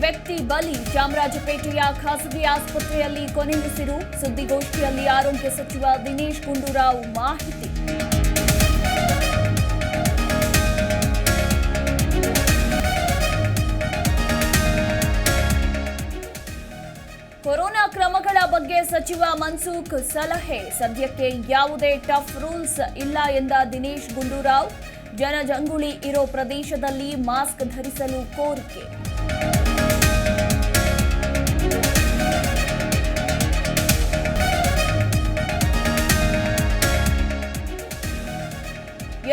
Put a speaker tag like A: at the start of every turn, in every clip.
A: ವ್ಯಕ್ತಿ ಬಲಿ. ಚಾಮರಾಜಪೇಟೆಯ ಖಾಸಗಿ ಆಸ್ಪತ್ರೆಯಲ್ಲಿ ಕೊನೆಯುಸಿರು ಸುದ್ದಿಗೋಷ್ಠಿಯಲ್ಲಿ ಆರೋಗ್ಯ ಸಚಿವ ದಿನೇಶ್ ಗುಂಡೂರಾವ್ ಮಾಹಿತಿ. ಕೊರೋನಾ ಕ್ರಮಗಳ ಬಗ್ಗೆ ಸಚಿವ ಮನ್ಸೂಖ್ ಸಲಹೆ. ಸದ್ಯಕ್ಕೆ ಯಾವುದೇ ಟಫ್ ರೂಲ್ಸ್ ಇಲ್ಲ ಎಂದ ದಿನೇಶ್ ಗುಂಡೂರಾವ್. ಜನಜಂಗುಳಿ ಇರೋ ಪ್ರದೇಶದಲ್ಲಿ ಮಾಸ್ಕ್ ಧರಿಸಲು ಕೋರಿಕೆ.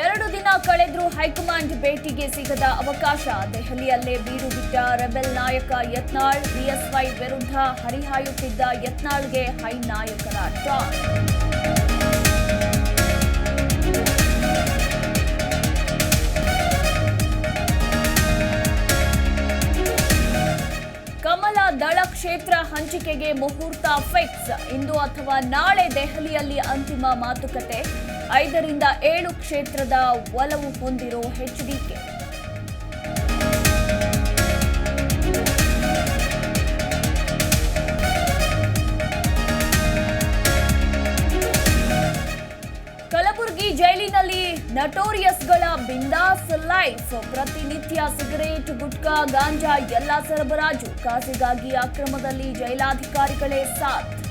A: ಎರಡು ದಿನ ಕಳೆದರೂ ಹೈಕಮಾಂಡ್ ಭೇಟಿಗೆ ಸಿಗದ ಅವಕಾಶ ದೆಹಲಿಯಲ್ಲೇ ಬೀಡು ಬಿಟ್ಟ ರೆಬೆಲ್ ನಾಯಕ ಯತ್ನಾಳ್ ಬಿಎಸ್ವೈ ವಿರುದ್ಧ ಹರಿಹಾಯುತ್ತಿದ್ದ ಯತ್ನಾಳ್ಗೆ ಹೈ ನಾಯಕರ ಟಾಂಗ್ ಕ್ಷೇತ್ರ ಹಂಚಿಕೆಗೆ ಮುಹೂರ್ತ ಫಿಕ್ಸ್. ಇಂದು ಅಥವಾ ನಾಳೆ ದೆಹಲಿಯಲ್ಲಿ ಅಂತಿಮ ಮಾತುಕತೆ. ಐದರಿಂದ ಏಳು ಕ್ಷೇತ್ರದ ಒಲವು ಹೊಂದಿರೋ ಎಚ್ಡಿಕೆ ಜೈಲಿನಲ್ಲಿ ನಟೋರಿಯಸ್ಗಳ ಬಿಂದಾಸ್ ಲೈಫ್. ಪ್ರತಿನಿತ್ಯ ಸಿಗರೇಟ್ ಗುಟ್ಕಾ ಗಾಂಜಾ ಎಲ್ಲ ಸರಬರಾಜು. ಕಾಸಿಗಾಗಿ ಅಕ್ರಮದಲ್ಲಿ ಜೈಲಾಧಿಕಾರಿಗಳೇ ಸಾಥ್.